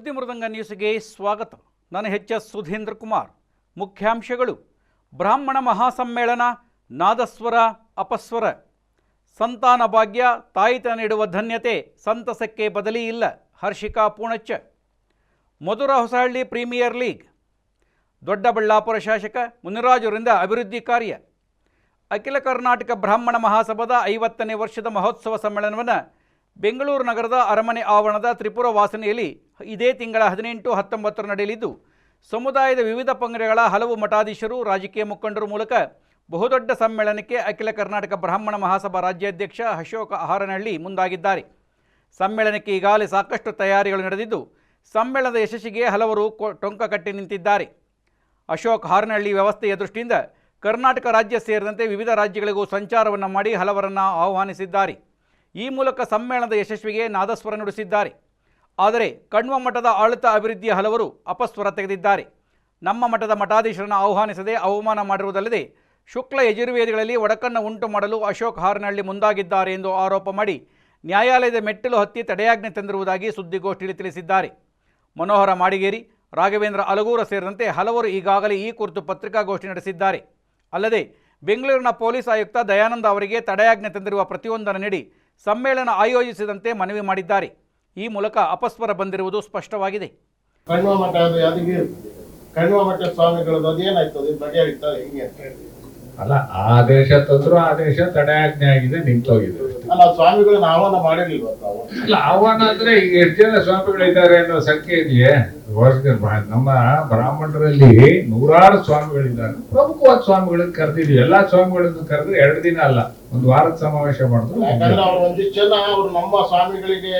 ಸುದ್ದಿ ಮೃದಂಗ ನ್ಯೂಸ್ಗೆ ಸ್ವಾಗತ. ನಾನು ಎಚ್ ಎಸ್ ಸುಧೀಂದ್ರ ಕುಮಾರ್. ಮುಖ್ಯಾಂಶಗಳು. ಬ್ರಾಹ್ಮಣ ಮಹಾಸಮ್ಮೇಳನ, ನಾದಸ್ವರ, ಅಪಸ್ವರ. ಸಂತಾನ ಭಾಗ್ಯ ತಾಯಿತ ನೀಡುವ ಧನ್ಯತೆ ಸಂತಸಕ್ಕೆ ಬದಲಿ ಇಲ್ಲ. Harshika Poonacha. Madhura Hosahalli premier league. Doddaballapura ಶಾಸಕ ಮುನಿರಾಜುರಿಂದ ಅಭಿವೃದ್ಧಿ ಕಾರ್ಯ. ಅಖಿಲ ಕರ್ನಾಟಕ ಬ್ರಾಹ್ಮಣ ಮಹಾಸಭಾದ ಐವತ್ತನೇ ವರ್ಷದ ಮಹೋತ್ಸವ ಸಮ್ಮೇಳನವನ್ನು ಬೆಂಗಳೂರು ನಗರದ ಅರಮನೆ ಆವರಣದ ತ್ರಿಪುರ ವಾಸನೆಯಲ್ಲಿ ಇದೇ ತಿಂಗಳ ಹದಿನೆಂಟು ಹತ್ತೊಂಬತ್ತರ ನಡೆಯಲಿದ್ದು, ಸಮುದಾಯದ ವಿವಿಧ ಪಂಗಡಗಳ ಹಲವು ಮಠಾಧೀಶರು, ರಾಜಕೀಯ ಮುಖಂಡರ ಮೂಲಕ ಬಹುದೊಡ್ಡ ಸಮ್ಮೇಳನಕ್ಕೆ ಅಖಿಲ ಕರ್ನಾಟಕ ಬ್ರಾಹ್ಮಣ ಮಹಾಸಭಾ ರಾಜ್ಯಾಧ್ಯಕ್ಷ ಅಶೋಕ ಹಾರನಹಳ್ಳಿ ಮುಂದಾಗಿದ್ದಾರೆ. ಸಮ್ಮೇಳನಕ್ಕೆ ಈಗಾಗಲೇ ಸಾಕಷ್ಟು ತಯಾರಿಗಳು ನಡೆದಿದ್ದು, ಸಮ್ಮೇಳನದ ಯಶಸ್ಸಿಗೆ ಹಲವರು ಟೊಂಕ ಕಟ್ಟಿ ನಿಂತಿದ್ದಾರೆ. ಅಶೋಕ್ ಹಾರನಹಳ್ಳಿ ವ್ಯವಸ್ಥೆಯ ದೃಷ್ಟಿಯಿಂದ ಕರ್ನಾಟಕ ರಾಜ್ಯ ಸೇರಿದಂತೆ ವಿವಿಧ ರಾಜ್ಯಗಳಿಗೂ ಸಂಚಾರವನ್ನು ಮಾಡಿ ಹಲವರನ್ನು ಆಹ್ವಾನಿಸಿದ್ದಾರೆ. ಈ ಮೂಲಕ ಸಮ್ಮೇಳನದ ಯಶಸ್ವಿಗೆ ನಾದಸ್ವರ ನುಡಿಸಿದ್ದಾರೆ. ಆದರೆ ಕಣ್ವ ಮಠದ ಆಡಳಿತ ಅಭಿವೃದ್ಧಿಯ ಹಲವರು ಅಪಸ್ವರ ತೆಗೆದಿದ್ದಾರೆ. ನಮ್ಮ ಮಠದ ಮಠಾಧೀಶರನ್ನು ಆಹ್ವಾನಿಸದೆ ಅವಮಾನ ಮಾಡಿರುವುದಲ್ಲದೆ ಶುಕ್ಲ ಯಜುರ್ವೇದಿಗಳಲ್ಲಿ ಒಡಕನ್ನು ಉಂಟು ಮಾಡಲು ಅಶೋಕ್ ಹಾರನಹಳ್ಳಿ ಮುಂದಾಗಿದ್ದಾರೆ ಎಂದು ಆರೋಪ ಮಾಡಿ ನ್ಯಾಯಾಲಯದ ಮೆಟ್ಟಿಲು ಹತ್ತಿ ತಡೆಯಾಜ್ಞೆ ತಂದಿರುವುದಾಗಿ ಸುದ್ದಿಗೋಷ್ಠಿಯಲ್ಲಿ ತಿಳಿಸಿದ್ದಾರೆ. ಮನೋಹರ ಮಾಡಿಗೇರಿ, ರಾಘವೇಂದ್ರ ಅಲಗೂರ ಸೇರಿದಂತೆ ಹಲವರು ಈಗಾಗಲೇ ಈ ಕುರಿತು ಪತ್ರಿಕಾಗೋಷ್ಠಿ ನಡೆಸಿದ್ದಾರೆ. ಅಲ್ಲದೆ ಬೆಂಗಳೂರಿನ ಪೊಲೀಸ್ ಆಯುಕ್ತ ದಯಾನಂದ ಅವರಿಗೆ ತಡೆಯಾಜ್ಞೆ ತಂದಿರುವ ಪ್ರತಿಯೊಂದನ್ನು ನೀಡಿ ಸಮ್ಮೇಳನ ಆಯೋಜಿಸಿದಂತೆ ಮನವಿ ಮಾಡಿದ್ದಾರೆ. ಈ ಮೂಲಕ ಅಪಸ್ವರ ಬಂದಿರುವುದು ಸ್ಪಷ್ಟವಾಗಿದೆ. ಅಲ್ಲ ಆದೇಶ ತಂದ್ರು ಆದೇಶ ತಡೆಯಾಜ್ಞೆ ಆಗಿದೆ ನಿಂತೋಗಿದೆ ಅಲ್ಲ ಸ್ವಾಮಿಗಳನ್ನ ಆಹ್ವಾನ ಮಾಡಿರ್ಲಿಲ್ವ ತಾವು? ಅಲ್ಲ ಆಹ್ವಾನ ಅಂದ್ರೆ ಈಗ ಎಷ್ಟು ಜನ ಸ್ವಾಮಿಗಳಿದ್ದಾರೆ ಅನ್ನೋ ಸಂಖ್ಯೆ ಇದೆಯೇ? ನಮ್ಮ ಬ್ರಾಹ್ಮಣರಲ್ಲಿ ನೂರಾರು ಸ್ವಾಮಿಗಳಿದ್ದಾರೆ. ಪ್ರಮುಖವಾದ ಸ್ವಾಮಿಗಳನ್ನ ಕರೆದಿದ್ವಿ. ಎಲ್ಲಾ ಸ್ವಾಮಿಗಳನ್ನು ಕರೆದ್ರೆ ಎರಡು ದಿನ ಅಲ್ಲ ಒಂದು ವಾರದ ಸಮಾವೇಶ ಮಾಡಿದ್ರು ಯಾಕಂದ್ರೆ ಅವ್ರು ಒಂದಿಷ್ಟು ಜನ ಅವ್ರು ನಮ್ಮ ಸ್ವಾಮಿಗಳಿಗೆ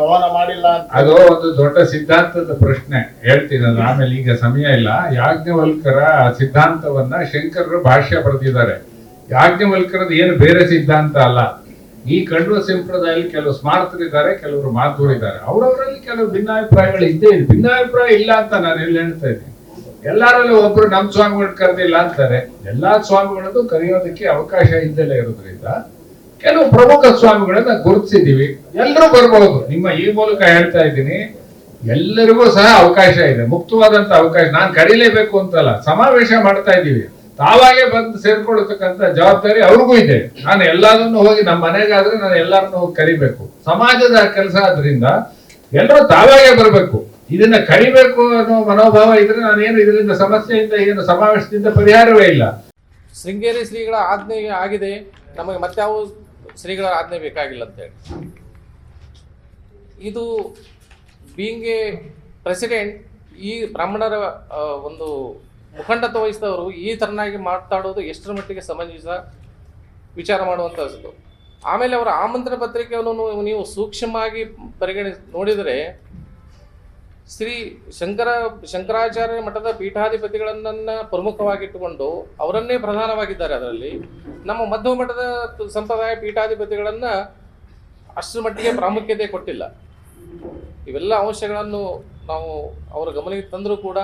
ಆಹ್ವಾನ ಮಾಡಿಲ್ಲ ಅದು ಒಂದು ದೊಡ್ಡ ಸಿದ್ಧಾಂತದ ಪ್ರಶ್ನೆ. ಹೇಳ್ತೀನಿ ಅದು ಆಮೇಲೆ ಈಗ ಸಮಯ ಇಲ್ಲ. ಯಾಜ್ಞವಲ್ಕರ ಸಿದ್ಧಾಂತವನ್ನ ಶಂಕರರು ಭಾಷ್ಯ ಬರೆದಿದ್ದಾರೆ. ಯಾಜ್ಞವಲ್ಕರದ ಏನು ಬೇರೆ ಸಿದ್ಧಾಂತ ಅಲ್ಲ. ಈ ಕಣ್ವ ಸಂಪ್ರದಾಯದಲ್ಲಿ ಕೆಲವು ಸ್ಮಾರಕರಿದ್ದಾರೆ ಕೆಲವರು ಮಾತುಗಳಿದ್ದಾರೆ ಅವರವರಲ್ಲಿ ಕೆಲವು ಭಿನ್ನಾಭಿಪ್ರಾಯಗಳು ಇದ್ದೇ ಇದೆ. ಭಿನ್ನಾಭಿಪ್ರಾಯ ಇಲ್ಲ ಅಂತ ನಾನು ಎಲ್ಲಿ ಹೇಳ್ತಾ ಇದ್ದೀನಿ. ಎಲ್ಲರಲ್ಲೂ ಒಬ್ರು ನಮ್ಮ ಸ್ವಾಮಿಗಳು ಕರೆದಿಲ್ಲ ಅಂತಾರೆ. ಎಲ್ಲಾ ಸ್ವಾಮಿಗಳದ್ದು ಕರೆಯೋದಕ್ಕೆ ಅವಕಾಶ ಇದ್ದಲೇ ಇರೋದ್ರಿಂದ ಕೆಲವು ಪ್ರಮುಖ ಸ್ವಾಮಿಗಳನ್ನ ಗುರುತಿಸಿದೀವಿ ಎಲ್ಲರೂ ಬರಬಹುದು ನಿಮ್ಮ ಈ ಮೂಲಕ ಹೇಳ್ತಾ ಇದ್ದೀನಿ, ಎಲ್ಲರಿಗೂ ಸಹ ಅವಕಾಶ ಇದೆ. ಮುಕ್ತವಾದಂತ ಅವಕಾಶ. ನಾನು ಕರೀಲೇಬೇಕು ಅಂತಲ್ಲ. ಸಮಾವೇಶ ಮಾಡ್ತಾ ಇದ್ದೀವಿ. ತಾವಾಗೆ ಬಂದು ಸೇರ್ಕೊಳ್ತಕ್ಕಂತ ಜವಾಬ್ದಾರಿ ಅವ್ರಿಗೂ ಇದೆ. ನಾನು ಎಲ್ಲಾದನ್ನು ಹೋಗಿ ನಮ್ಮ ಮನೆಗಾದ್ರೆ ನಾನು ಎಲ್ಲರನ್ನು ಹೋಗಿ ಕರಿಬೇಕು. ಸಮಾಜದ ಕೆಲಸ ಆದ್ರಿಂದ ಎಲ್ಲರೂ ತಾವಾಗೆ ಬರಬೇಕು. ಇದನ್ನ ಕರಿಬೇಕು ಅನ್ನೋ ಮನೋಭಾವ ಇದ್ರೆ ನಾನೇನು ಇದರಿಂದ ಸಮಸ್ಯೆಯಿಂದ, ಏನು ಸಮಾವೇಶದಿಂದ ಪರಿಹಾರವೇ ಇಲ್ಲ. ಶೃಂಗೇರಿ ಶ್ರೀಗಳ ಆಜ್ಞೆ ಆಗಿದೆ. ನಮಗೆ ಮತ್ತಾವು ಶ್ರೀಗಳ ಆಜ್ಞೆ ಬೇಕಾಗಿಲ್ಲ ಅಂತೇಳಿ ಇದು ಬೀಂಗ್ ಎ ಪ್ರೆಸಿಡೆಂಟ್ ಈ ಬ್ರಾಹ್ಮಣರ ಒಂದು ಮುಖಂಡತ್ವ ವಹಿಸಿದವರು ಈ ಥರನಾಗಿ ಮಾತಾಡೋದು ಎಷ್ಟರ ಮಟ್ಟಿಗೆ ಸಮಂಜಸ ವಿಚಾರ ಮಾಡುವಂಥದ್ದು ಆಮೇಲೆ ಅವರ ಆಮಂತ್ರಣ ಪತ್ರಿಕೆಯನ್ನು ನೀವು- ಸೂಕ್ಷ್ಮವಾಗಿ ಪರಿಗಣಿಸಿ ನೋಡಿದರೆ ಶ್ರೀ ಶಂಕರ ಶಂಕರಾಚಾರ್ಯ ಮಠದ ಪೀಠಾಧಿಪತಿಗಳನ್ನ ಪ್ರಮುಖವಾಗಿಟ್ಟುಕೊಂಡು ಅವರನ್ನೇ ಪ್ರಧಾನವಾಗಿದ್ದಾರೆ ಅದರಲ್ಲಿ. ನಮ್ಮ ಮಧ್ಯಮ ಮಠದ ಸಂಪ್ರದಾಯ ಪೀಠಾಧಿಪತಿಗಳನ್ನ ಅಷ್ಟರ ಮಟ್ಟಿಗೆ ಪ್ರಾಮುಖ್ಯತೆ ಕೊಟ್ಟಿಲ್ಲ. ಇವೆಲ್ಲ ಅಂಶಗಳನ್ನು ನಾವು ಅವರ ಗಮನಕ್ಕೆ ತಂದರೂ ಕೂಡ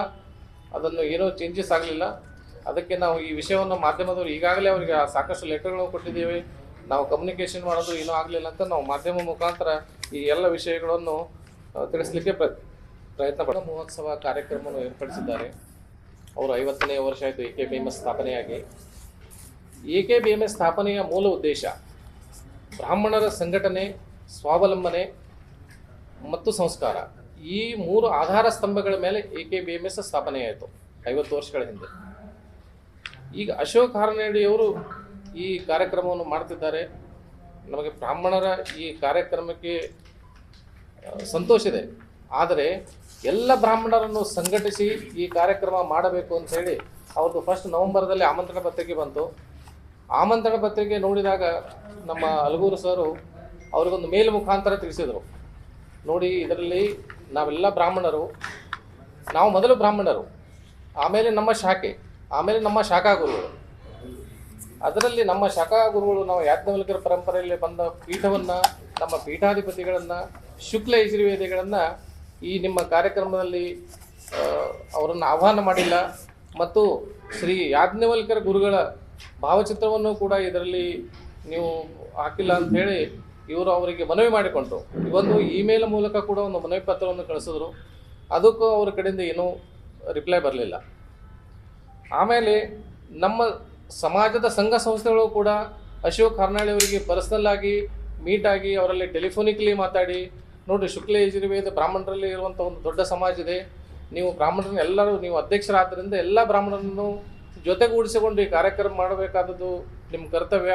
ಅದನ್ನು ಏನೋ ಚೇಂಜಸ್ ಆಗಲಿಲ್ಲ. ಅದಕ್ಕೆ ನಾವು ಈ ವಿಷಯವನ್ನು ಮಾಧ್ಯಮದವರು ಈಗಾಗಲೇ ಅವರಿಗೆ ಸಾಕಷ್ಟು ಲೆಟರ್ಗಳನ್ನು ಕೊಟ್ಟಿದ್ದೇವೆ. ನಾವು ಕಮ್ಯುನಿಕೇಷನ್ ಮಾಡೋದು ಏನೂ ಆಗಲಿಲ್ಲ ಅಂತ ನಾವು ಮಾಧ್ಯಮ ಮುಖಾಂತರ ಈ ಎಲ್ಲ ವಿಷಯಗಳನ್ನು ತಿಳಿಸ್ಲಿಕ್ಕೆ ಪ್ರ, ಪ್ರಯತ್ನ ಪಡ, ಮಹೋತ್ಸವ ಕಾರ್ಯಕ್ರಮವನ್ನು ಏರ್ಪಡಿಸಿದ್ದಾರೆ. ಅವರು ಐವತ್ತನೇ ವರ್ಷ ಆಯಿತು A K B M S ಸ್ಥಾಪನೆಯಾಗಿ. A K B M S ಸ್ಥಾಪನೆಯ ಮೂಲ ಉದ್ದೇಶ ಬ್ರಾಹ್ಮಣರ ಸಂಘಟನೆ, ಸ್ವಾವಲಂಬನೆ ಮತ್ತು ಸಂಸ್ಕಾರ. ಈ ಮೂರು ಆಧಾರ ಸ್ತಂಭಗಳ ಮೇಲೆ A K B M S ಸ್ಥಾಪನೆಯಾಯಿತು ಐವತ್ತು ವರ್ಷಗಳ ಹಿಂದೆ. ಈಗ ಅಶೋಕ್ ಹಾರನಹಳ್ಳಿಯವರು ಈ ಕಾರ್ಯಕ್ರಮವನ್ನು ಮಾಡ್ತಿದ್ದಾರೆ. ನಮಗೆ ಬ್ರಾಹ್ಮಣರ ಈ ಕಾರ್ಯಕ್ರಮಕ್ಕೆ ಸಂತೋಷ ಇದೆ. ಆದರೆ ಎಲ್ಲ ಬ್ರಾಹ್ಮಣರನ್ನು ಸಂಘಟಿಸಿ ಈ ಕಾರ್ಯಕ್ರಮ ಮಾಡಬೇಕು ಅಂತ ಹೇಳಿ ಅವ್ರದ್ದು ಫಸ್ಟ್ ನವೆಂಬರ್ದಲ್ಲಿ ಆಮಂತ್ರಣ ಪತ್ರಿಕೆ ಬಂತು. ಆಮಂತ್ರಣ ಪತ್ರಿಕೆ ನೋಡಿದಾಗ ನಮ್ಮ ಅಲಗೂರು ಸರು ಅವ್ರಿಗೊಂದು ಮೇಲ್ ಮುಖಾಂತರ ತಿಳಿಸಿದರು. ನೋಡಿ, ಇದರಲ್ಲಿ ನಾವೆಲ್ಲ ಬ್ರಾಹ್ಮಣರು. ನಾವು ಮೊದಲು ಬ್ರಾಹ್ಮಣರು. ಆಮೇಲೆ ನಮ್ಮ ಶಾಖೆ, ಆಮೇಲೆ ನಮ್ಮ ಶಾಖಾ ಗುರುಗಳು ಅದರಲ್ಲಿ ನಮ್ಮ ಶಾಖಾ ಗುರುಗಳು ನಾವು ಯಾಜ್ಞವಲ್ಕರ ಪರಂಪರೆಯಲ್ಲಿ ಬಂದ ಪೀಠವನ್ನು, ನಮ್ಮ ಪೀಠಾಧಿಪತಿಗಳನ್ನು, ಶುಕ್ಲ ಯಜುರ್ವೇದಿಗಳನ್ನು ಈ ನಿಮ್ಮ ಕಾರ್ಯಕ್ರಮದಲ್ಲಿ ಅವರನ್ನು ಆಹ್ವಾನ ಮಾಡಿಲ್ಲ. ಮತ್ತು ಶ್ರೀ ಯಾಜ್ಞವಲ್ಕರ ಗುರುಗಳ ಭಾವಚಿತ್ರವನ್ನು ಕೂಡ ಇದರಲ್ಲಿ ನೀವು ಹಾಕಿಲ್ಲ ಅಂತ ಹೇಳಿ ಇವರು ಅವರಿಗೆ ಮನವಿ ಮಾಡಿಕೊಂಡರು. ಇವತ್ತು ಇಮೇಲ್ ಮೂಲಕ ಕೂಡ ಒಂದು ಮನವಿ ಪತ್ರವನ್ನು ಕಳಿಸಿದ್ರು. ಅದಕ್ಕೂ ಅವರ ಕಡೆಯಿಂದ ಏನೂ ರಿಪ್ಲೈ ಬರಲಿಲ್ಲ. ಆಮೇಲೆ ನಮ್ಮ ಸಮಾಜದ ಸಂಘ ಸಂಸ್ಥೆಗಳು ಕೂಡ ಅಶೋಕ್ ಹರ್ನಾಳಿ ಅವರಿಗೆ ಪರ್ಸನಲ್ ಆಗಿ ಮೀಟ್ ಆಗಿ ಅವರಲ್ಲಿ ಟೆಲಿಫೋನಿಕ್ಲಿ ಮಾತಾಡಿ ನೋಡಿ ಶುಕ್ಲ ಯಜುರ್ವೇದ ಬ್ರಾಹ್ಮಣರಲ್ಲಿ ಇರುವಂಥ ಒಂದು ದೊಡ್ಡ ಸಮಾಜ ಇದೆ. ನೀವು ಬ್ರಾಹ್ಮಣರನ್ನ ಎಲ್ಲರೂ ನೀವು ಅಧ್ಯಕ್ಷರಾದ್ದರಿಂದ ಎಲ್ಲ ಬ್ರಾಹ್ಮಣರನ್ನು ಜೊತೆಗೂಡಿಸಿಕೊಂಡು ಈ ಕಾರ್ಯಕ್ರಮ ಮಾಡಬೇಕಾದದ್ದು ನಿಮ್ಮ ಕರ್ತವ್ಯ.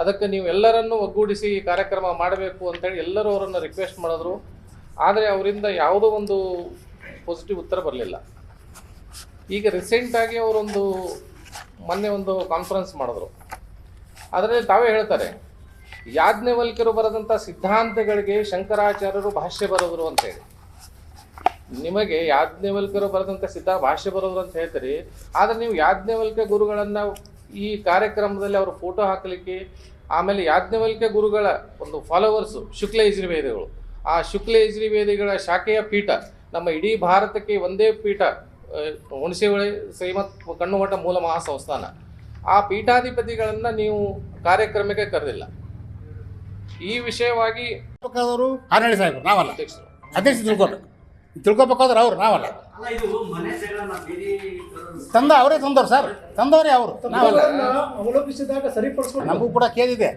ಅದಕ್ಕೆ ನೀವು ಎಲ್ಲರನ್ನೂ ಒಗ್ಗೂಡಿಸಿ ಈ ಕಾರ್ಯಕ್ರಮ ಮಾಡಬೇಕು ಅಂತೇಳಿ ಎಲ್ಲರೂ ಅವರನ್ನು ರಿಕ್ವೆಸ್ಟ್ ಮಾಡಿದ್ರು. ಆದರೆ ಅವರಿಂದ ಯಾವುದೋ ಒಂದು ಪಾಸಿಟಿವ್ ಉತ್ತರ ಬರಲಿಲ್ಲ. ಈಗ ರೀಸೆಂಟಾಗಿ ಅವರೊಂದು ಮೊನ್ನೆ ಒಂದು ಕಾನ್ಫರೆನ್ಸ್ ಮಾಡಿದ್ರು. ಅದರಲ್ಲಿ ತಾವೇ ಹೇಳ್ತಾರೆ ಯಾಜ್ಞವಲ್ಕ್ಯರು ಬರೆದಂಥ ಸಿದ್ಧಾಂತಗಳಿಗೆ ಶಂಕರಾಚಾರ್ಯರು ಭಾಷ್ಯ ಬರೆದರು ಅಂತ ಹೇಳಿ. ನಿಮಗೆ ಯಾಜ್ಞವಲ್ಕ್ಯರು ಬರೆದಂಥ ಸಿದ್ಧ ಭಾಷ್ಯ ಬರೋದ್ರು ಅಂತ ಹೇಳ್ತೀರಿ, ಆದರೆ ನೀವು ಯಾಜ್ಞವಲ್ಕ್ಯ ಗುರುಗಳನ್ನು ಈ ಕಾರ್ಯಕ್ರಮದಲ್ಲಿ ಅವರು ಫೋಟೋ ಹಾಕಲಿಕ್ಕೆ ಆಮೇಲೆ ಯಾಜ್ಞವಲ್ಕ್ಯ ಗುರುಗಳ ಒಂದು ಫಾಲೋವರ್ಸು ಶುಕ್ಲ ಯಜುರ್ವೇದಿಗಳು ಆ ಶುಕ್ಲ ಯಜುರ್ವೇದಿಗಳ ಶಾಖೆಯ ಪೀಠ ನಮ್ಮ ಇಡೀ ಭಾರತಕ್ಕೆ ಒಂದೇ ಪೀಠ ಹುಣಸೆಹೊಳೆ ಶ್ರೀಮತ್ ಕಣ್ಣುಮಠ ಮೂಲ ಮಹಾಸಂಸ್ಥಾನ. ಆ ಪೀಠಾಧಿಪತಿಗಳನ್ನು ನೀವು ಕಾರ್ಯಕ್ರಮಕ್ಕೆ ಕರೆದಿಲ್ಲ. ಈ ವಿಷಯವಾಗಿ ನಾವಲ್ಲ. ಅಧ್ಯಕ್ಷರು. ಅಧ್ಯಕ್ಷ ತಿಳ್ಕೊಬೇಕು. ತಿಳ್ಕೊಬೇಕಾದ್ರೆ ಅವ್ರು ನಾವಲ್ಲ. ತಂದ ಅವರೇ ತಂದವ್ರು ಸರ್. ತಂದವರೇ ಅವರು. ನಾವು ಅವಲೋಕಿಸಿದಾಗ ಸರಿಪಡಿಸ್ಕೊಂಡು ನಮಗೂ ಕೂಡ ಕೇಳಿದೆ.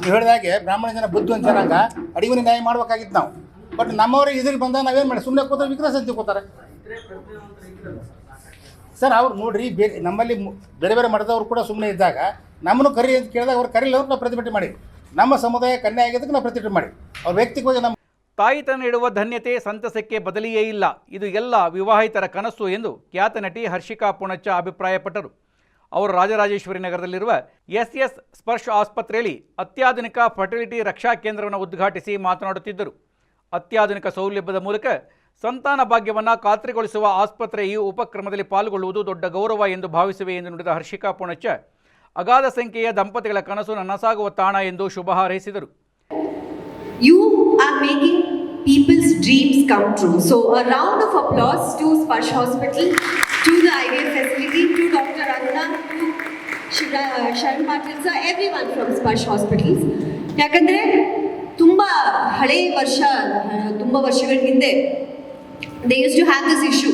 ನೀವು ಹೇಳಿದಾಗೆ ಬ್ರಾಹ್ಮಣ ಜನ ಬುದ್ಧಿ ಜನಾಂಗ ಅಡಿಗೆ ನ್ಯಾಯ ಮಾಡ್ಬೇಕಾಗಿತ್ತು ನಾವು. ಬಟ್ ನಮ್ಮವರೇ ಇದ್ರಿಗೆ ಬಂದ ನಾವೇನು ಮಾಡಿ ಸುಮ್ಮನೆ ಕೂತಾರೆ ವಿಕ್ರಸ್ ಅಂತ ಕೂತಾರೆ. ಸರ್ ಅವ್ರು ನೋಡ್ರಿ ಬೇರೆ ನಮ್ಮಲ್ಲಿ ಬೇರೆ ಬೇರೆ ಮಠದವ್ರು ಕೂಡ ಸುಮ್ಮನೆ ಇದ್ದಾಗ ನಮ್ಮನ್ನು ಕರಿ ಅಂತ ಕೇಳಿದಾಗ ಅವ್ರು ಕರೀಲಿ ಅವ್ರು ನಾವು ಪ್ರತಿಭಟನೆ ಮಾಡಿ ನಮ್ಮ ಸಮುದಾಯ ಕನ್ಯೆ ಆಗಿದ್ದಕ್ಕೆ ನಾವು ಪ್ರತಿಭಟನೆ ಮಾಡಿ ಅವ್ರು ವ್ಯಕ್ತಿಗವಾಗಿ ನಮ್ಮ ತಾಯಿತನ ಇಡುವ ಧನ್ಯತೆ ಸಂತಸಕ್ಕೆ ಬದಲಿಯೇ ಇಲ್ಲ. ಇದು ಎಲ್ಲ ವಿವಾಹಿತರ ಕನಸು ಎಂದು ಖ್ಯಾತ ನಟಿ ಹರ್ಷಿಕಾ ಪುಣಚ್ಚ ಅಭಿಪ್ರಾಯಪಟ್ಟರು. ಅವರು ರಾಜರಾಜೇಶ್ವರಿ ನಗರದಲ್ಲಿರುವ ಎಸ್ ಎಸ್ ಸ್ಪರ್ಶ ಆಸ್ಪತ್ರೆಯಲ್ಲಿ ಅತ್ಯಾಧುನಿಕ ಫರ್ಟಿಲಿಟಿ ರಕ್ಷಾ ಕೇಂದ್ರವನ್ನು ಉದ್ಘಾಟಿಸಿ ಮಾತನಾಡುತ್ತಿದ್ದರು. ಅತ್ಯಾಧುನಿಕ ಸೌಲಭ್ಯದ ಮೂಲಕ ಸಂತಾನ ಭಾಗ್ಯವನ್ನು ಖಾತ್ರಿಗೊಳಿಸುವ ಆಸ್ಪತ್ರೆ ಈ ಉಪಕ್ರಮದಲ್ಲಿ ಪಾಲ್ಗೊಳ್ಳುವುದು ದೊಡ್ಡ ಗೌರವ ಎಂದು ಭಾವಿಸುವೆ ಎಂದು ನುಡಿದ ಹರ್ಷಿಕಾ ಪುಣಚ್ಚ, ಅಗಾಧ ಸಂಖ್ಯೆಯ ದಂಪತಿಗಳ ಕನಸು ನನಸಾಗುವ ತಾಣ ಎಂದು ಶುಭ ಹಾರೈಸಿದರು. U R making people's dreams come true. So, a round of applause to Sparsh Hospital, to the IVF facility, to Dr. Aruna, to Shira, uh, Sharan Patil sir, everyone from Sparsh Hospitals. ಯಾಕಂದರೆ ತುಂಬ ಹಳೆಯ ವರ್ಷ ತುಂಬ ವರ್ಷಗಳ ಹಿಂದೆ they use to have this issue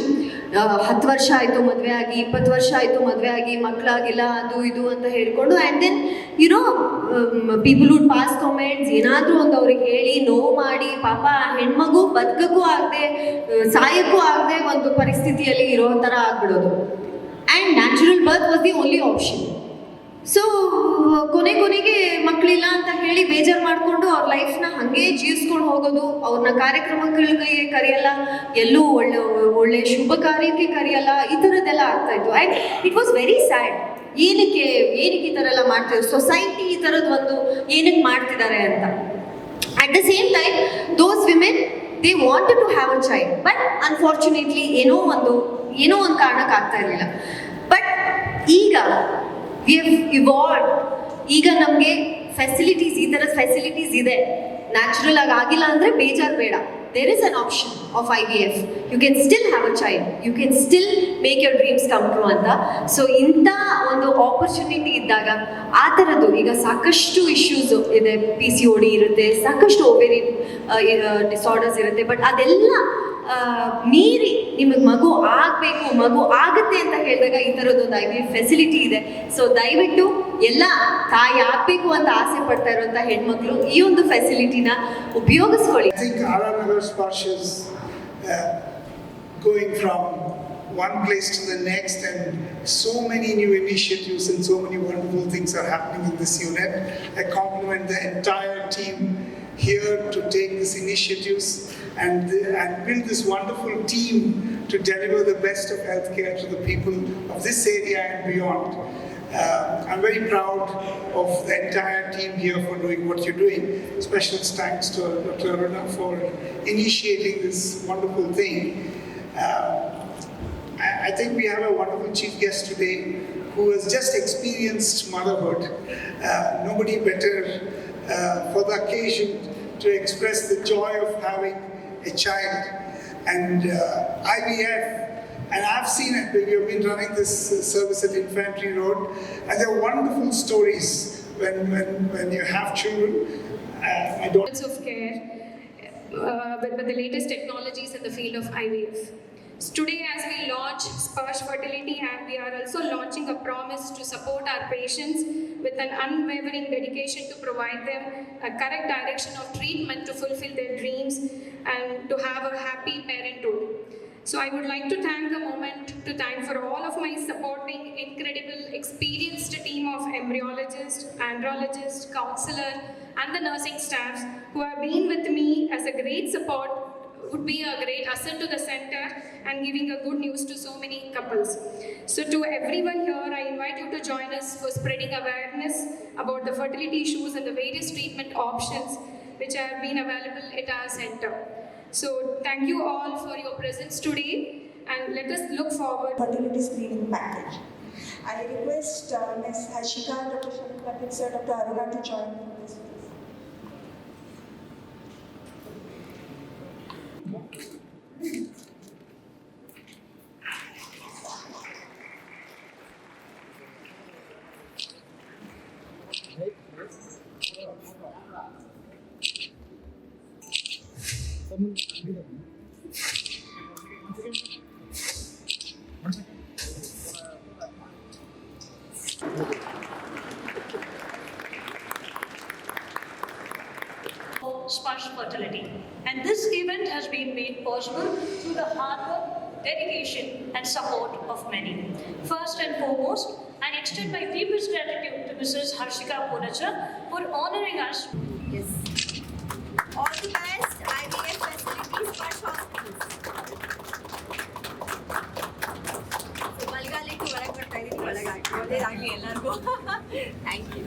ಹತ್ತು ವರ್ಷ ಆಯಿತು ಮದುವೆ ಆಗಿ, ಇಪ್ಪತ್ತು ವರ್ಷ ಆಯಿತು ಮದುವೆ ಆಗಿ ಮಕ್ಕಳಾಗಿಲ್ಲ ಅದು ಇದು ಅಂತ ಹೇಳ್ಕೊಂಡು and then you know people would pass comments ಏನಾದರೂ ಒಂದು ಅವ್ರಿಗೆ ಹೇಳಿ, ನೋವು ಮಾಡಿ, ಪಾಪ ಹೆಣ್ಮಗು ಬದುಕಕ್ಕೂ ಆಗದೆ ಸಾಯಕ್ಕೂ ಆಗದೆ ಒಂದು ಪರಿಸ್ಥಿತಿಯಲ್ಲಿ ಇರೋ ಥರ ಆಗ್ಬಿಡೋದು. And natural birth was the only option so ಕೊನೆ ಕೊನೆಗೆ ಮಕ್ಕಳಿಲ್ಲ ಅಂತ ಹೇಳಿ ಬೇಜಾರು ಮಾಡಿಕೊಂಡು ಅವ್ರ ಲೈಫ್ನ ಹಾಗೆ ಜೀವಿಸ್ಕೊಂಡು ಹೋಗೋದು ಅವ್ರನ್ನ ಕಾರ್ಯಕ್ರಮಗಳಿಗೆ ಕರೆಯಲ್ಲ, ಎಲ್ಲೂ ಒಳ್ಳೆ ಒಳ್ಳೆ ಶುಭ ಕಾರ್ಯಕ್ಕೆ ಕರೆಯಲ್ಲ, ಈ ಥರದ್ದೆಲ್ಲ ಆಗ್ತಾ ಇತ್ತು. And it was very sad ಏನಕ್ಕೆ ಏನಕ್ಕೆ ಈ ಥರ ಎಲ್ಲ ಮಾಡ್ತಿದ್ರು? ಸೊಸೈಟಿ ಈ ಥರದ್ದು ಒಂದು ಏನಕ್ಕೆ ಮಾಡ್ತಿದ್ದಾರೆ ಅಂತ. At the same time those women they wanted to have a child but unfortunately ಏನೋ ಒಂದು ಏನೋ ಒಂದು ಕಾರಣಕ್ಕೆ ಆಗ್ತಾ ಇರಲಿಲ್ಲ. ಬಟ್ ಈಗ ವಿ ಇವಾಲ್ವ್ ಈಗ ನಮಗೆ ಫೆಸಿಲಿಟೀಸ್ ಈ ಥರದ ಫೆಸಿಲಿಟೀಸ್ ಇದೆ. ನ್ಯಾಚುರಲ್ ಆಗಿ ಆಗಿಲ್ಲ ಅಂದರೆ ಬೇಜಾರು ಬೇಡ. There is an option of I V F you can still have a child you can still make your dreams come true ಅಂತ. ಸೊ ಇಂಥ ಒಂದು ಆಪರ್ಚುನಿಟಿ ಇದ್ದಾಗ ಆ ಥರದ್ದು ಈಗ ಸಾಕಷ್ಟು ಇಶ್ಯೂಸ್ ಇದೆ. ಪಿ ಸಿ ಓ ಡಿ ಇರುತ್ತೆ, ಸಾಕಷ್ಟು ಓವೇರಿ ಡಿಸಾರ್ಡರ್ಸ್ ಇರುತ್ತೆ. ಬಟ್ ಅದೆಲ್ಲ ಮೀರಿ ನಿಮಗೆ ಮಗು ಆಗಬೇಕು ಮಗು ಆಗುತ್ತೆ ಅಂತ ಹೇಳಿದಾಗ ಈ ಥರದ್ದೊಂದು ಐ ಫೆಸಿಲಿಟಿ ಇದೆ ಸೊ ದಯವಿಟ್ಟು ಎಲ್ಲ ತಾಯಿ ಆಗಬೇಕು ಅಂತ ಆಸೆ ಪಡ್ತಾ ಇರುವಂಥ ಹೆಣ್ಮಕ್ಳು ಈ ಒಂದು ಫೆಸಿಲಿಟಿನ ಉಪಯೋಗಿಸ್ಕೊಳ್ಳಿ uh, going from one place to the next, and so many new initiatives and so many wonderful things are happening in this unit. I compliment the entire team here to take these initiatives and, and build this wonderful team to deliver the best of healthcare to the people of this area and beyond. Uh, I'm very proud of the entire team here for doing what you're doing. Special thanks to Dr. Aruna for initiating this wonderful thing. Uh, I, I think we have a wonderful chief guest today who has just experienced motherhood. Uh, nobody better uh, for the occasion to express the joy of having a child. And uh, IVF and I've seen it, you've been running this uh, service at Infantry Road, and there are wonderful stories when, when, when you have children. Uh, I don't of care uh, with, with the latest technologies in the field of IVF. Today, as we launch Sparsh Fertility App, we are also launching a promise to support our patients with an unwavering dedication to provide them a correct direction of treatment to fulfill their dreams and to have a happy parenthood. So I would like to thank the moment to thank for all of my supporting, incredible, experienced team of embryologists, andrologists, counselor, and the nursing staffs who have been with me as a great support, would be a great asset to the center and giving a good news to so many couples. So to everyone here, I invite you to join us for spreading awareness about the fertility issues and the various treatment options which have been available at our center. So thank you all for your presence today and let us look forward fertility screening package. I request uh, Ms. Hashika, Dr. Sir, Dr. Aruna to join for うん。Sparsh Fertility. And this event has been made possible through the hard work, dedication, and support of many. First and foremost, I extend my deepest gratitude to Mrs. Harshika Punacha for honoring us Yes. All the best IVF facilities for hospitals. ಮಳೆಗಾಲಕ್ಕೆ ಒಳಗೆ ಬರ್ತಾ ಇದೀನಿ ಒಳಗಾಗಿ ಒಳ್ಳೇದಾಗಲಿ ಎಲ್ಲರಿಗೂ thank you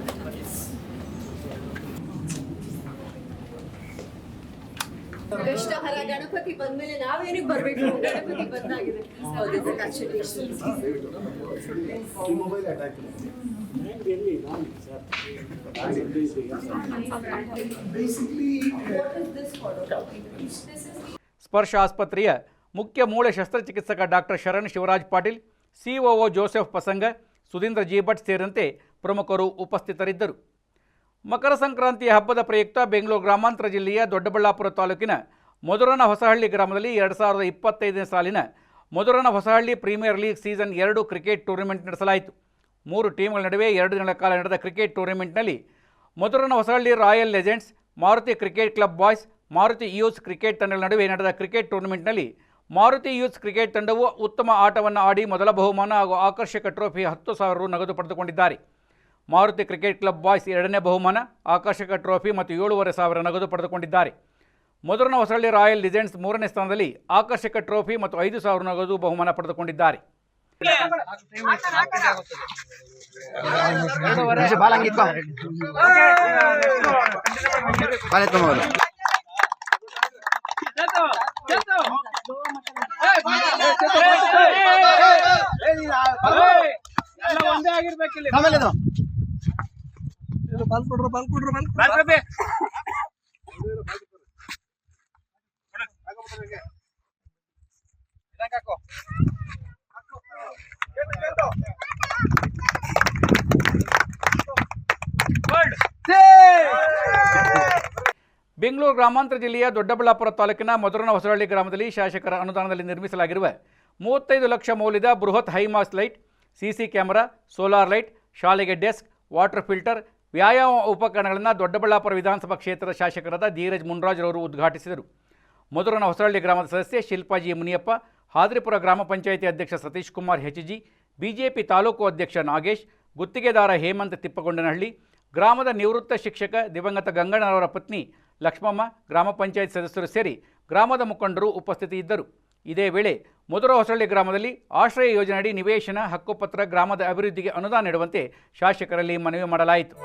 ಕಷ್ಟಹರ Ganapati ಬಂದ್ಮೇಲೆ ನಾವೇನಿಗೆ ಬರ್ಬೇಕು? ಗಣಪತಿ ಬಂದಾಗಿದೆ. ಸ್ಪರ್ಶ ಆಸ್ಪತ್ರೆಯ ಮುಖ್ಯ ಮೂಳೆ ಶಸ್ತ್ರಚಿಕಿತ್ಸಕ doctor Sharan Shivaraj Patil, COO Joseph Pasanga, Sudheendra G Bhat ಸೇರಿದಂತೆ ಪ್ರಮುಖರು ಉಪಸ್ಥಿತರಿದ್ದರು. ಮಕರ ಸಂಕ್ರಾಂತಿ ಹಬ್ಬದ ಪ್ರಯುಕ್ತ ಬೆಂಗಳೂರು ಗ್ರಾಮಾಂತರ ಜಿಲ್ಲೆಯ ದೊಡ್ಡಬಳ್ಳಾಪುರ ತಾಲೂಕಿನ ಮಧುರನ ಹೊಸಹಳ್ಳಿ ಗ್ರಾಮದಲ್ಲಿ ಎರಡು ಸಾವಿರದ ಇಪ್ಪತ್ತೈದನೇ ಸಾಲಿನ ಮಧುರನ ಹೊಸಹಳ್ಳಿ ಪ್ರೀಮಿಯರ್ ಲೀಗ್ ಸೀಸನ್ ಎರಡು ಕ್ರಿಕೆಟ್ ಟೂರ್ನಿಮೆಂಟ್ ನಡೆಸಲಾಯಿತು. ಮೂರು ಟೀಮ್ಗಳ ನಡುವೆ ಎರಡು ದಿನಗಳ ಕಾಲ ನಡೆದ ಕ್ರಿಕೆಟ್ ಟೂರ್ನಿಮೆಂಟ್ನಲ್ಲಿ ಮಧುರನ Hosahalli royal legends, Maruti cricket club boys, Maruti youths cricket ತಂಡಗಳ ನಡುವೆ ನಡೆದ ಕ್ರಿಕೆಟ್ ಟೂರ್ನಿಮೆಂಟ್ನಲ್ಲಿ ಮಾರುತಿ ಯೂತ್ಸ್ ಕ್ರಿಕೆಟ್ ತಂಡವು ಉತ್ತಮ ಆಟವನ್ನು ಆಡಿ ಮೊದಲ ಬಹುಮಾನ ಹಾಗೂ ಆಕರ್ಷಕ ಟ್ರೋಫಿ ಹತ್ತು ಸಾವಿರ ರು ನಗದು ಪಡೆದುಕೊಂಡಿದ್ದಾರೆ. ಮಾರುತಿ ಕ್ರಿಕೆಟ್ ಕ್ಲಬ್ ಬಾಯ್ಸ್ ಎರಡನೇ ಬಹುಮಾನ ಆಕರ್ಷಕ ಟ್ರೋಫಿ ಮತ್ತು ಏಳೂವರೆ ಸಾವಿರ ನಗದು ಪಡೆದುಕೊಂಡಿದ್ದಾರೆ ಮೊದಲನ ಹೊಸಳ್ಳಿ ರಾಯಲ್ ಲಿಜೆಂಡ್ಸ್ ಮೂರನೇ ಸ್ಥಾನದಲ್ಲಿ ಆಕರ್ಷಕ ಟ್ರೋಫಿ ಮತ್ತು ಐದು ಸಾವಿರ ನಗದು ಬಹುಮಾನ ಪಡೆದುಕೊಂಡಿದ್ದಾರೆ ಬೆಂಗಳೂರು ಗ್ರಾಮಾಂತರ ಜಿಲ್ಲೆಯ ದೊಡ್ಡಬಳ್ಳಾಪುರ ತಾಲೂಕಿನ ಮಧುರನ ಹೊಸರಳ್ಳಿ ಗ್ರಾಮದಲ್ಲಿ ಶಾಸಕರ ಅನುದಾನದಲ್ಲಿ ನಿರ್ಮಿಸಲಾಗಿರುವ ಮೂವತ್ತೈದು ಲಕ್ಷ ಮೌಲ್ಯದ ಬೃಹತ್ high mast light CC camera solar light ಶಾಲೆಗೆ ಡೆಸ್ಕ್ ವಾಟರ್ ಫಿಲ್ಟರ್ ವ್ಯಾಯಾಮ ಉಪಕರಣಗಳನ್ನು ದೊಡ್ಡಬಳ್ಳಾಪುರ ವಿಧಾನಸಭಾ ಕ್ಷೇತ್ರದ ಶಾಸಕರಾದ ಧೀರಜ್ ಮುನ್ರಾಜ್ರವರು ಉದ್ಘಾಟಿಸಿದರು. ಮಧುರನ ಹೊಸಹಳ್ಳಿ ಗ್ರಾಮದ ಸದಸ್ಯೆ ಶಿಲ್ಪಾಜಿ ಮುನಿಯಪ್ಪ, ಹಾದ್ರಿಪುರ ಗ್ರಾಮ ಪಂಚಾಯಿತಿ ಅಧ್ಯಕ್ಷ Satish Kumar H G, BJP taluk ಅಧ್ಯಕ್ಷ ನಾಗೇಶ್, ಗುತ್ತಿಗೆದಾರ ಹೇಮಂತ್ ತಿಪ್ಪಗೊಂಡನಹಳ್ಳಿ, ಗ್ರಾಮದ ನಿವೃತ್ತ ಶಿಕ್ಷಕ ದಿವಂಗತ ಗಂಗಣ್ಣನವರ ಪತ್ನಿ ಲಕ್ಷ್ಮಮ್ಮ, ಗ್ರಾಮ ಪಂಚಾಯತ್ ಸದಸ್ಯರು ಸೇರಿ ಗ್ರಾಮದ ಮುಖಂಡರು ಉಪಸ್ಥಿತಿ ಇದ್ದರು ಇದೇ ವೇಳೆ ಮೊದಲ ಹೊಸಳ್ಳಿ ಗ್ರಾಮದಲ್ಲಿ ಆಶ್ರಯ ಯೋಜನೆಯಡಿ ನಿವೇಶನ ಹಕ್ಕುಪತ್ರ ಗ್ರಾಮದ ಅಭಿವೃದ್ಧಿಗೆ ಅನುದಾನ ನೀಡುವಂತೆ ಶಾಸಕರಲ್ಲಿ ಮನವಿ ಮಾಡಲಾಯಿತು.